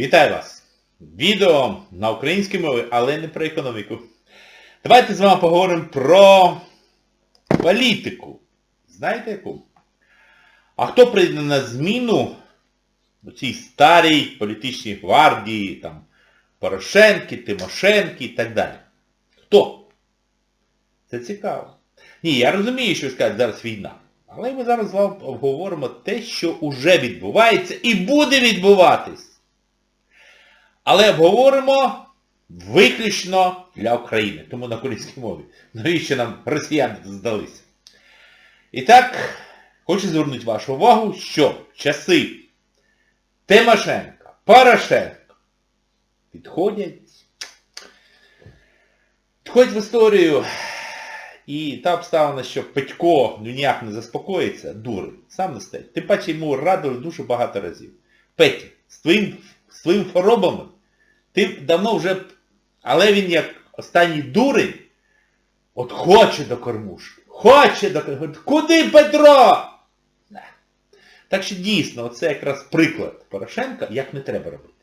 Вітаю вас! Відео на українській мові, але не про економіку. Давайте з вами поговоримо про політику. Знаєте яку? А хто прийде на зміну у цій старій політичній гвардії, там, Порошенки, Тимошенки і так далі? Хто? Це цікаво. Ні, я розумію, що скажете, зараз війна. Але ми зараз з вами обговоримо те, що вже відбувається і буде відбуватись. Але обговоримо виключно для України, тому на українській мові. Навіщо нам росіяни здалися? І так, хочу звернути вашу увагу, що часи Тимошенка, Порошенка підходять, підходять в історію. І та обставина, що Петько ну, ніяк не заспокоїться, дурень, сам не стає. Тим паче йому радили дуже багато разів. Петя, з твоїм, з твоїм хворобами, ти давно вже, але він як останній дурень, от хоче до кормушки, хоче до кормушки. Куди Петро? Не. Так що дійсно, оце якраз приклад Порошенка, як не треба робити.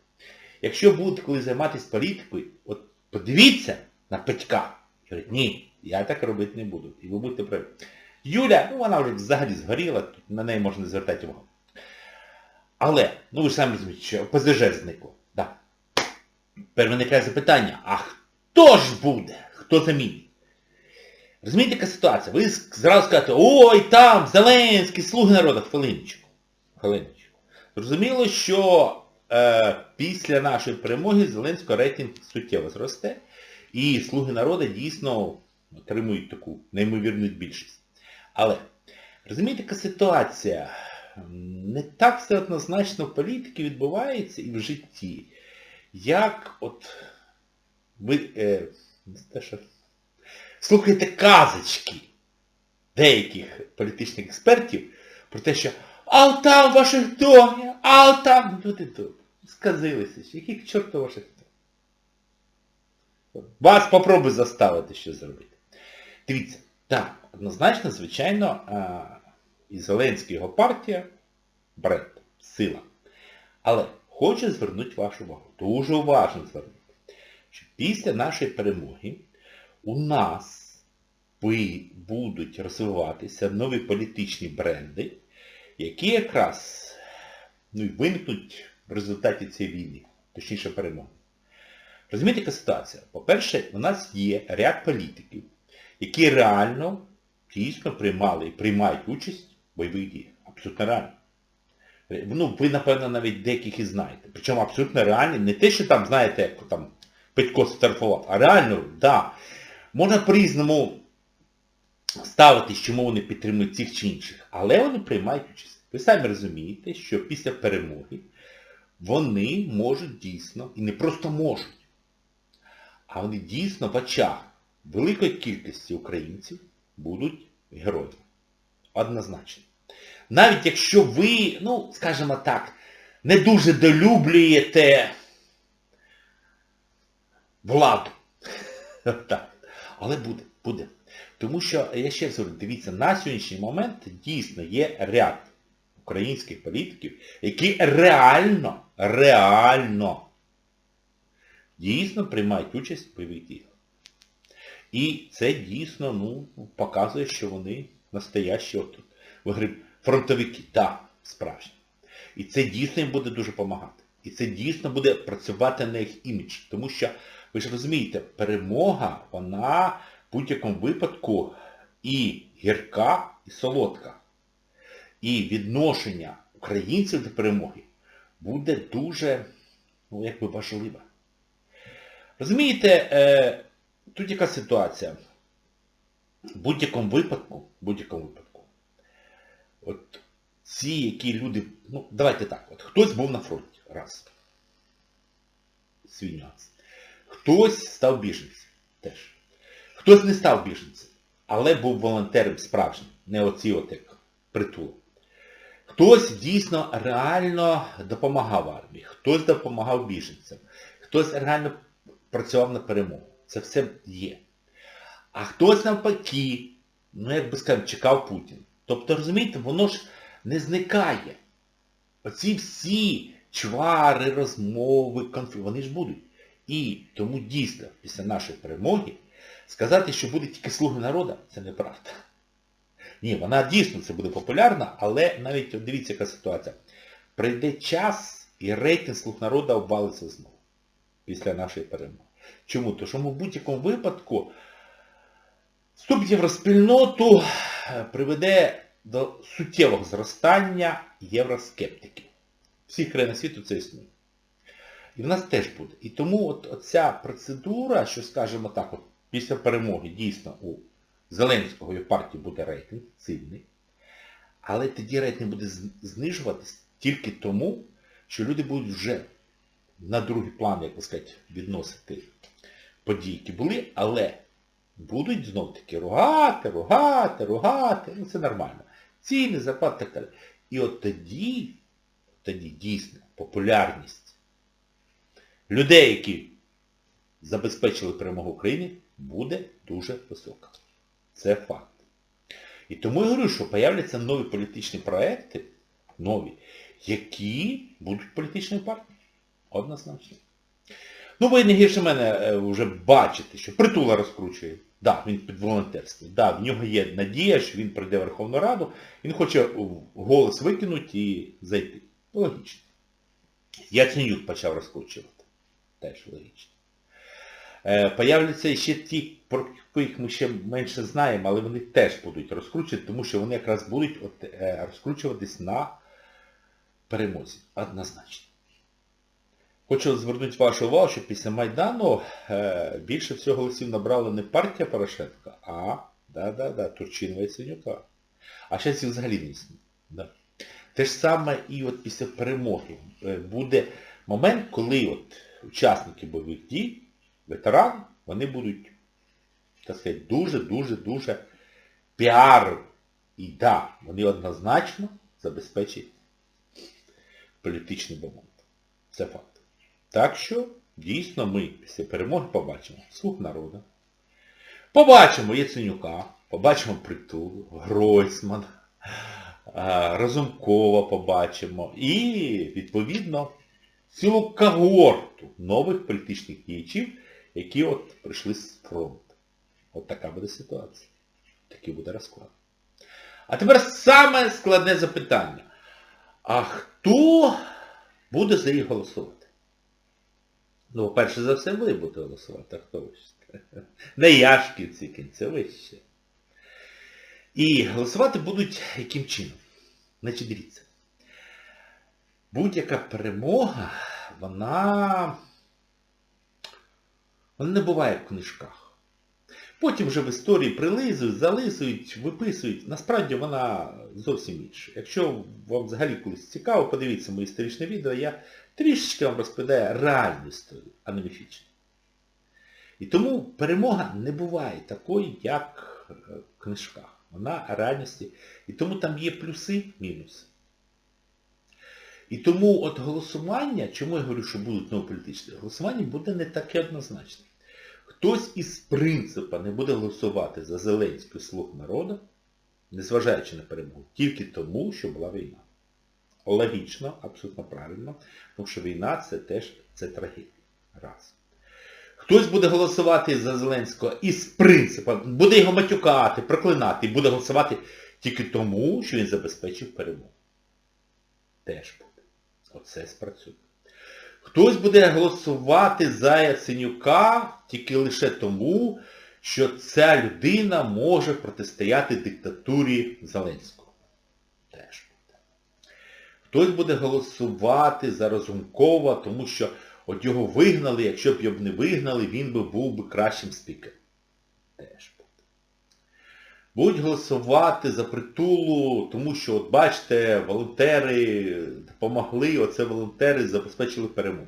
Якщо будете коли займатися політикою, от подивіться на Петька. Говорить, ні, я так робити не буду. І ви будете праві. Юля, ну вона вже взагалі згоріла, на неї можна звертати увагу. Але, ну ви ж самі розумієте, що ПЗЖ зникло. Тепер виникає запитання, а хто ж буде? Хто замінить? Розумієте, яка ситуація? Ви зразу скажете, ой, там, Зеленський, слуги народу, хвилиночку. Хвилиночку. Зрозуміло, що е, після нашої перемоги Зеленського рейтинг суттєво зросте. І слуги народу дійсно отримують таку неймовірну більшість. Але, розумієте, яка ситуація? Не так все однозначно в політиці відбувається і в житті. Як от ви е, те, що, слухаєте казочки деяких політичних експертів про те, що а там в Вашингтоні, а там, люди тут. Сказилися, що яких чортов Вашингтон? Вас попробуй заставити щось зробити. Дивіться, так, однозначно, звичайно, і Зеленський його партія, бренд, сила. Але хочу звернути вашу увагу, дуже уважно звернути, що після нашої перемоги у нас будуть розвиватися нові політичні бренди, які якраз ну, виникнуть в результаті цієї війни, точніше перемоги. Розумієте, яка ситуація? По-перше, у нас є ряд політиків, які реально, дійсно приймали і приймають участь в бойових діях. Абсолютно реально. Ну, ви, напевно, навіть деяких і знаєте. Причому абсолютно реально, не те, що там, знаєте, як там Петько стартував, а реально, так. Да, можна по-різному ставитись, чому вони підтримують цих чи інших, але вони приймають участь. Ви самі розумієте, що після перемоги вони можуть дійсно, і не просто можуть, а вони дійсно в очах великої кількості українців будуть героями. Однозначно. Навіть якщо ви, ну, скажімо так, не дуже долюблюєте владу. Але буде, буде. Тому що, я ще раз говорю, дивіться, на сьогоднішній момент дійсно є ряд українських політиків, які реально, реально дійсно приймають участь в бойових діях. І це дійсно ну, показує, що вони настоящі от, фронтовики, так, справжні. І це дійсно їм буде дуже допомагати. І це дійсно буде працювати на їх імідж. Тому що, ви ж розумієте, перемога, вона в будь-якому випадку і гірка, і солодка. І відношення українців до перемоги буде дуже, ну, якби важливе. Розумієте, е, тут яка ситуація? В будь-якому випадку, будь-якому випадку, от ці, які люди, ну, давайте так, от хтось був на фронті, раз. Свій нюанс. Хтось став біженцем теж. Хтось не став біженцем, але був волонтером справжнім, не оці от як притул. Хтось дійсно реально допомагав армії, хтось допомагав біженцям, хтось реально працював на перемогу. Це все є. А хтось навпаки, ну як би сказати, чекав Путін. Тобто, розумієте, воно ж не зникає. Оці всі чвари, розмови, конфлікти, вони ж будуть. І тому дійсно, після нашої перемоги, сказати, що буде тільки слуги народу, це неправда. Ні, вона дійсно це буде популярна, але навіть от дивіться, яка ситуація. Прийде час і рейтинг слуг народу обвалиться знову. Після нашої перемоги. Чому? Тому що ми в будь-якому випадку вступ в євроспільноту е, приведе до суттєвого зростання євроскептиків. Всі країни світу це існує. І в нас теж буде. І тому от оця процедура, що, скажімо так, от після перемоги дійсно у Зеленського і партії буде рейтинг сильний, але тоді рейтинг буде знижуватись тільки тому, що люди будуть вже на другий план, як би сказати, відносити події, які були, але будуть знов таки ругати, ругати, ругати, ну це нормально. Ціни, зарплати так далі. І от тоді, тоді дійсно популярність людей, які забезпечили перемогу України, буде дуже висока. Це факт. І тому я говорю, що появляться нові політичні проекти, нові, які будуть політичною партією. Однозначно. Ну, ви не гірше мене е, вже бачите, що притула розкручує. Да, він під волонтерством. Да, в нього є надія, що він прийде в Верховну Раду, він хоче голос викинути і зайти. Логічно. Яценюк почав розкручувати. Теж логічно. Е, Появляться ще ті, про яких ми ще менше знаємо, але вони теж будуть розкручувати, тому що вони якраз будуть от, е, розкручуватись на перемозі. Однозначно. Хочу звернути вашу увагу, що після Майдану е, більше всього голосів набрала не партія Порошенка, а да-да-да, Турчинова і Синюка. А зараз їх взагалі не існує. Да. Те ж саме і от після перемоги е, буде момент, коли от учасники бойових дій, ветерани, вони будуть, так сказати, дуже-дуже-дуже піар. І да, вони однозначно забезпечать політичний момент. Це факт. Так що, дійсно, ми після перемоги побачимо слуг народу. Побачимо Яценюка, побачимо Притулу, Гройсман, Разумкова побачимо. І, відповідно, цілу когорту нових політичних діячів, які от прийшли з фронту. От така буде ситуація. Такий буде розклад. А тепер саме складне запитання. А хто буде за їх голосувати? Ну, перше за все, ви будете голосувати, а хто вище? Не Яшківці, кінцевище. І голосувати будуть яким чином? Значить, дивіться. Будь-яка перемога, вона... Вона не буває в книжках. Потім вже в історії прилизують, залисують, виписують. Насправді вона зовсім інша. Якщо вам взагалі колись цікаво, подивіться моє історичне відео, я трішечки вам розповідаю реальну історію, а не міфічну. І тому перемога не буває такої, як в книжках. Вона реальності. І тому там є плюси, мінуси. І тому от голосування, чому я говорю, що будуть новополітичні, голосування буде не таке однозначне. Хтось із принципа не буде голосувати за Зеленський слуг народу, незважаючи на перемогу, тільки тому, що була війна. Логічно, абсолютно правильно, тому що війна це теж це трагедія. Раз. Хтось буде голосувати за Зеленського із принципа, буде його матюкати, проклинати, і буде голосувати тільки тому, що він забезпечив перемогу. Теж буде. Оце спрацює. Хтось буде голосувати за Яценюка тільки лише тому, що ця людина може протистояти диктатурі Зеленського. Теж буде. Хтось буде голосувати за Разумкова, тому що от його вигнали, якщо б його не вигнали, він би був би кращим спікером. Теж. Будуть голосувати за притулу, тому що, от бачите, волонтери допомогли, оце волонтери забезпечили перемогу.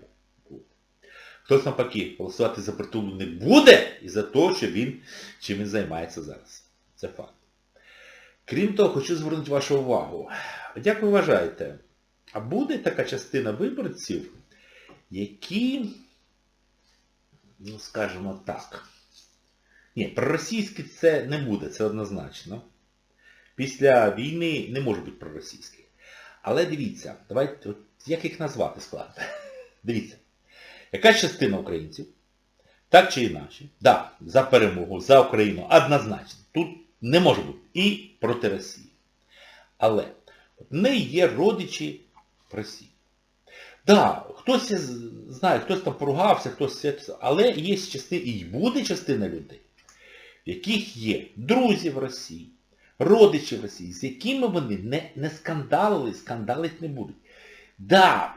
Хтось навпаки, голосувати за притулу не буде і за те, що він, чим він займається зараз. Це факт. Крім того, хочу звернути вашу увагу. Як ви вважаєте, а буде така частина виборців, які, ну скажімо так, ні, проросійські це не буде, це однозначно. Після війни не може бути проросійських. Але дивіться, давайте, от як їх назвати складно. Дивіться, якась частина українців, так чи інакше, да, за перемогу, за Україну, однозначно. Тут не може бути. І проти Росії. Але в неї є родичі в Росії. Да, хтось знає, хтось там поругався, хтось але є частина, і буде частина людей, в яких є друзі в Росії, родичі в Росії, з якими вони не, не скандалили, скандалити не будуть. Да,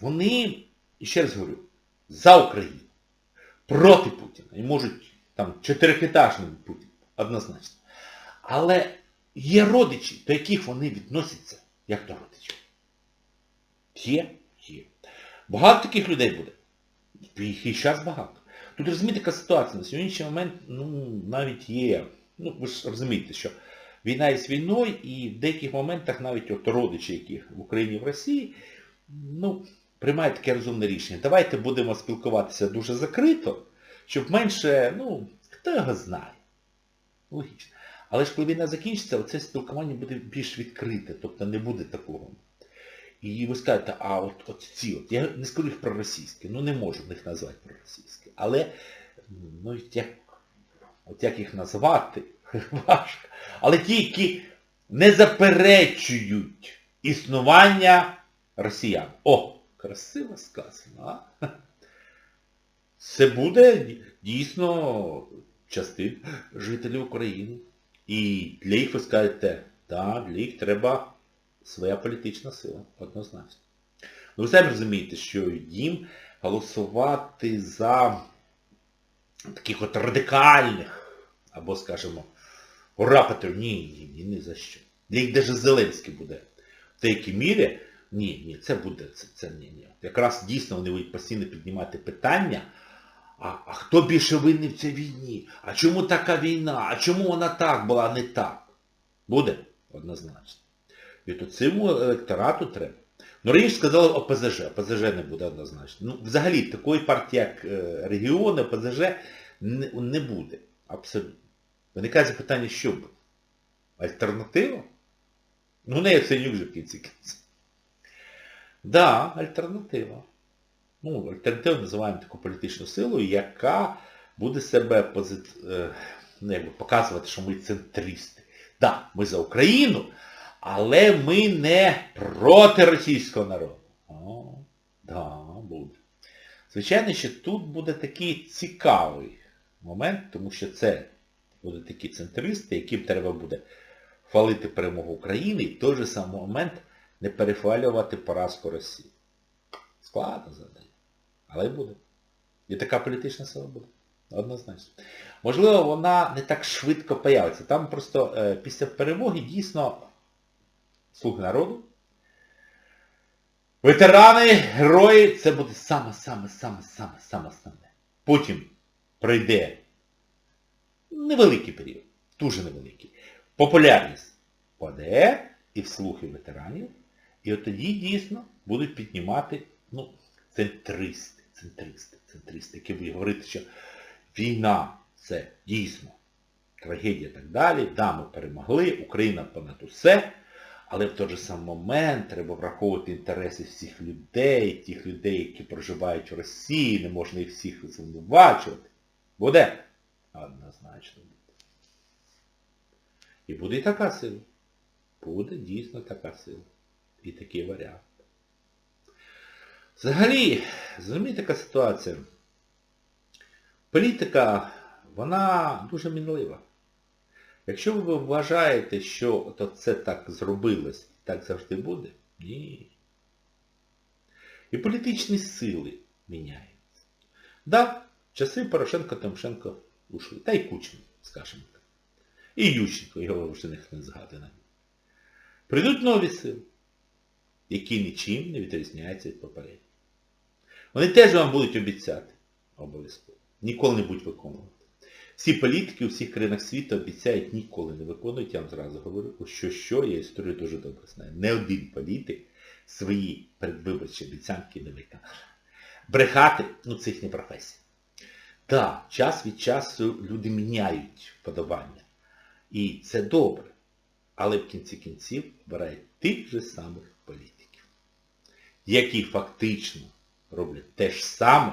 вони, і ще раз говорю, за Україну, проти Путіна. І можуть там чотирихетажним Путін, однозначно. Але є родичі, до яких вони відносяться як до родичів. Є, є. Багато таких людей буде. Їх і зараз багато. Тут розумієте, яка ситуація. На сьогоднішній момент ну, навіть є, ну ви ж розумієте, що війна є війною, і в деяких моментах навіть от родичі, які в Україні в Росії, ну, приймають таке розумне рішення. Давайте будемо спілкуватися дуже закрито, щоб менше, ну, хто його знає. Логічно. Але ж коли війна закінчиться, оце спілкування буде більш відкрите, тобто не буде такого. І ви скажете, а от, от ці, от, я не скажу їх проросійські, ну не можу їх назвати проросійські. Але, ну як, от як їх назвати, важко. Але ті, які не заперечують існування росіян. О, красиво сказано, а? Це буде дійсно частин жителів України. І для їх ви скажете, так, для їх треба своя політична сила, однозначно. Ну ви самі розумієте, що їм голосувати за таких от радикальних, або, скажімо, ура патріотів, ні, ні, ні, ні за що. Їх навіть Зеленський буде в деякій мірі, ні, ні, це буде, це, це ні, ні. Якраз дійсно вони будуть постійно піднімати питання, а, а хто більше винний в цій війні? А чому така війна? А чому вона так була, а не так? Буде? Однозначно. І то електорату треба. Ну, раніше сказали ОПЗЖ, ОПЗЖ не буде однозначно. Ну, взагалі, такої партії, як е, регіони, ОПЗЖ не, не буде. Абсолютно. Виникає запитання, що буде? Альтернатива? Ну, не Яценюк же в кінці кінці. Да, альтернатива. Ну, альтернативу називаємо таку політичну силу, яка буде себе позит... е, ну, показувати, що ми центристи. Да, ми за Україну, але ми не проти російського народу. О, да, буде. Звичайно, що тут буде такий цікавий момент, тому що це будуть такі центристи, яким треба буде хвалити перемогу України і в той же самий момент не перехвалювати поразку Росії. Складно завдання. Але буде. І така політична сила буде. Однозначно. Можливо, вона не так швидко появиться. Там просто е, після перемоги дійсно слуги народу. Ветерани, герої, це буде саме-саме-саме-саме-саме основне. Потім пройде невеликий період, дуже невеликий. Популярність паде і в слухи ветеранів. І от тоді дійсно будуть піднімати, ну, центристи, центристи, центристи, які будуть говорити, що війна це дійсно трагедія і так далі, да, ми перемогли, Україна понад усе, але в той же самий момент треба враховувати інтереси всіх людей, тих людей, які проживають в Росії, не можна їх всіх звинувачувати. Буде? Однозначно буде. І буде і така сила. Буде дійсно така сила. І такий варіант. Взагалі, зрозумієте, така ситуація. Політика, вона дуже мінлива. Якщо ви вважаєте, що то це так зробилось, так завжди буде, ні. І політичні сили міняються. Да, часи Порошенко Тимошенко ушли. Та й Кучин, скажімо так. І Ющенко, його вже ніхто не згадує. Прийдуть нові сили, які нічим не відрізняються від попередніх. Вони теж вам будуть обіцяти. Обов'язково. Ніколи не будуть виконувати. Всі політики у всіх країнах світу обіцяють, ніколи не виконують, я вам зразу говорю, що що, я історію дуже добре знаю. Не один політик свої передвиборчі обіцянки не виконав. Брехати, ну це їхня професія. Так, час від часу люди міняють подобання. І це добре. але в кінці кінців обирають тих же самих політиків, які фактично роблять те ж саме,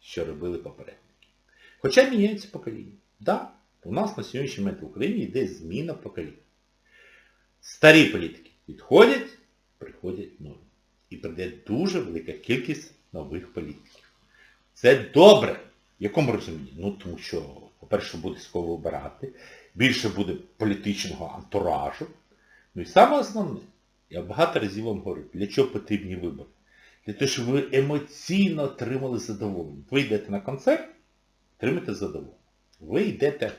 що робили попередники. Хоча міняються покоління. Так, у нас на сьогоднішній момент в Україні йде зміна покоління. Старі політики відходять, приходять нові. І прийде дуже велика кількість нових політиків. Це добре. В якому розумінні? Ну, тому що, по-перше, буде з кого обирати, більше буде політичного антуражу. Ну і саме основне, я багато разів вам говорю, для чого потрібні вибори? Для того, щоб ви емоційно отримали задоволення. Ви йдете на концерт, отримаєте задоволення. Ви йдете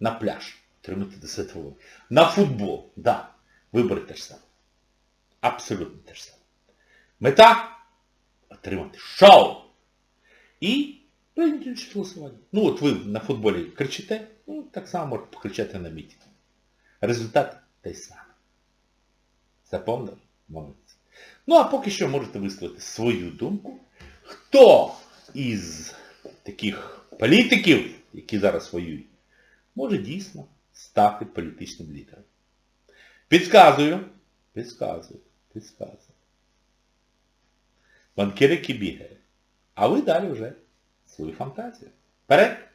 на пляж, отримаєте задоволення. На футбол, так, да, вибори те ж саме. Абсолютно те ж саме. Мета отримати шоу. І прийняти участь в. Ну от ви на футболі кричите, ну так само можете покричати на мітингу. Результат той самий. Запомнили? Молодці. Ну а поки що можете висловити свою думку. Хто із таких політиків, які зараз воюють, може дійсно стати політичним лідером? Підказую, підказую, підказую. Банкіри, який бігає. А ви далі вже свою фантазію. Вперед!